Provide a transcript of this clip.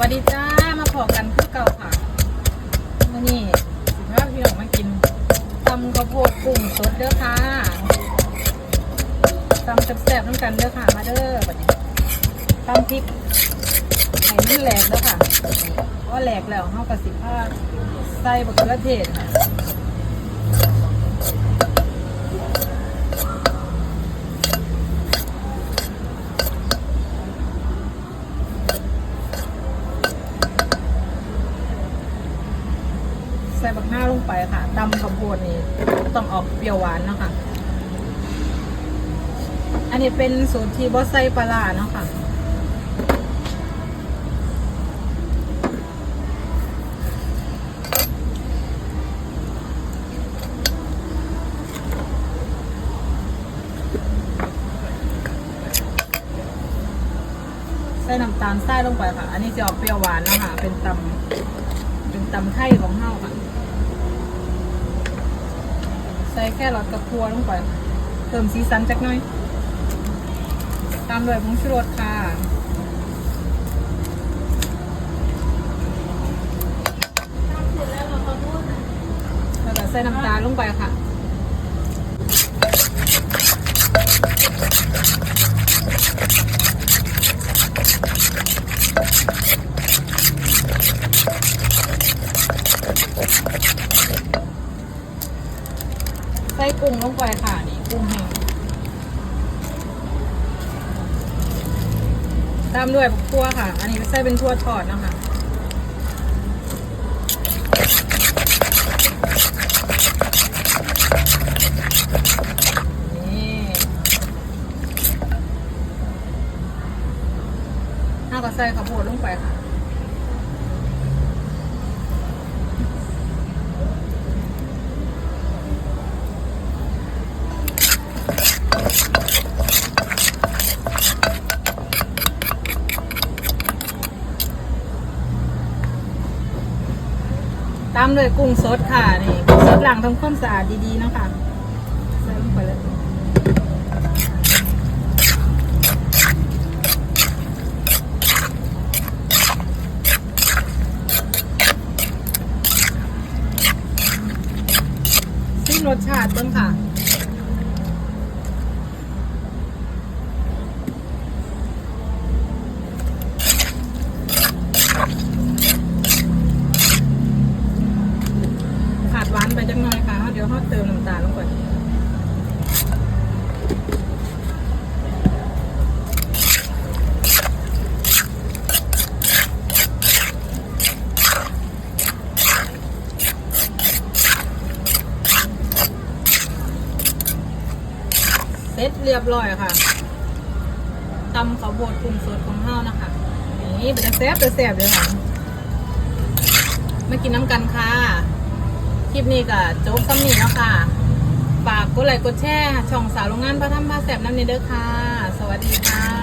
วัสดีจ้า มาพอกันคือเก่าค่ะมื่อนี้สิพาพี่น้องมากินตำข้าวโพดกุ้งสดเด้อค่ะตำแซ่บๆน้ำกันเด้อค่ะ มาเด้อตำพริกให้มันแหลกแล้วค่ะเพราะว่าแหลกแล้วเฮากระสิบผ้าใส่บะเขือเทศค่ะ ใส่บักหน้าลงไปค่ะตำข้าวโพดนี่ต้องออกเปรี้ยวหวานเนาะค่ะ อันนี้เป็นสูตรที่บอสไซปลาเนาะค่ะใส่น้ำตาลทรายลงไปค่ะ อันนี้จะออกเปรี้ยวหวานนะคะเป็นตำเป็นตำไทยของเฮาค่ะ ใส่ แค่หลอดกระพัวลงไปเติมสีสันจักหน่อย ตามด้วยผงชูรสค่ะแล้วก็ใส่น้ำตาลลงไปค่ะ ใส่กุ้งลงไปค่ะนี่กุ้งแห้งตามด้วยทั่วค่ะ อันนี้ใส่เป็นทั่วทอดนะคะนี่น่าก็ใส่ข้าวโพดลงไปค่ะ ตามด้วยกุ้งสดค่ะนี่กุ้งสดหลังทำความสะอาดดีๆเนาะคะใส่ลงไปเลยรสชาติต้นค่ะ หวานไปจังหน่อยค่ะ เดี๋ยวเขาเติมน้ำตาลลงไปเสร็จเรียบร้อยค่ะตำข้าวโพดกุ้งสดของเฮานะคะ นี่เป็นแซ่บเป็นแซ่บเลยค่ะ มากินน้ำกันค่ะ คลิปนี้ก็จบซ้ำนี้แล้วค่ะ ฝากกดไลค์กดแชร์ช่องสาวโรงงานพระธรรมพาแสบน้ำเนเด้อค่ะ สวัสดีค่ะ